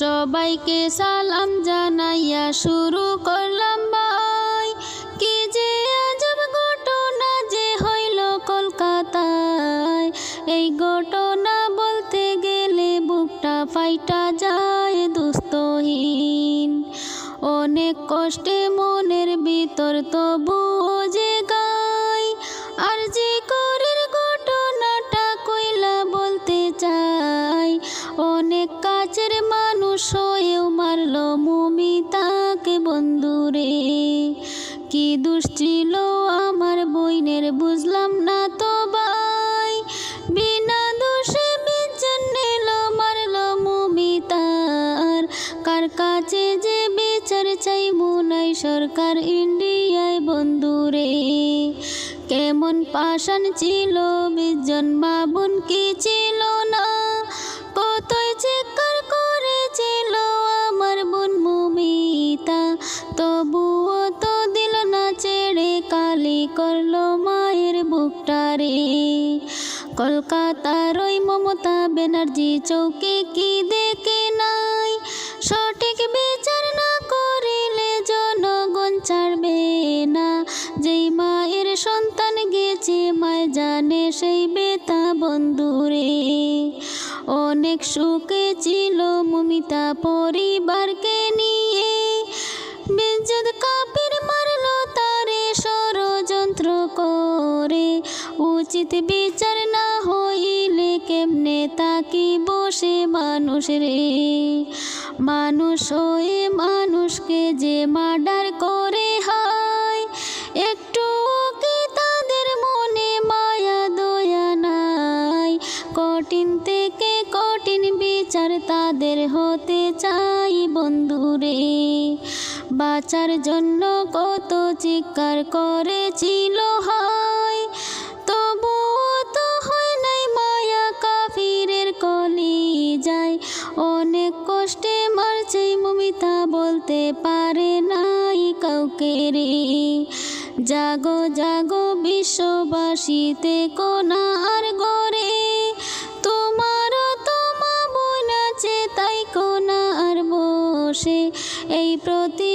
সবাইকে সালাম জানাইয়া শুরু করলাম ভাই। কি যে আজব ঘটনা যে হইল কলকাতায়। এই ঘটনা বলতে গেলে বুকটা ফাইটা যায় দুস্থহীন। অনেক কষ্টে মনের ভিতর তবুও কি দোষ ছিল আমার বইনের বুঝলাম না তো ভাই। বিনা দোষে বিচ্ছেন নিল, মারল মমিতার কার কাছে যে বিচার চাই মুনাই সরকার ইন্ডিয়ায় বন্ধুরে কেমন পাষাণ ছিল বিজন মা বোন কি ছিল? করল মায়ের বুকটারে কলকাতার ওই মমতা ব্যানার্জি চৌকে কি দেখে নাই? সঠিক বিচার না করিলে জনগণ ছাড়বে না। যেই মায়ের সন্তান গেছে, মায় জানে সেই বেতা বন্ধুরে অনেক সুখে ছিল মমিতা পরিবারকে উচিত বিচার না হইলে কেমনে তাকি বসে মানুষ রে? মানুষ হয়ে মানুষকে যে মার্ডার করে হয়, একটু কি তাদের মনে মায়া, দয়া নাই। কঠিন থেকে কঠিন বিচার তাদের হতে চাই বন্ধুরে বাঁচার জন্য কত চিৎকার করেছিল হয় বলতে পারে নাই কাউকে রে। জাগো জাগো বিশ্ববাসীতে কোনার গড়ে। তোমার তোমা বোন আছে, তাই কোনার বসে। এই প্রতিবাদ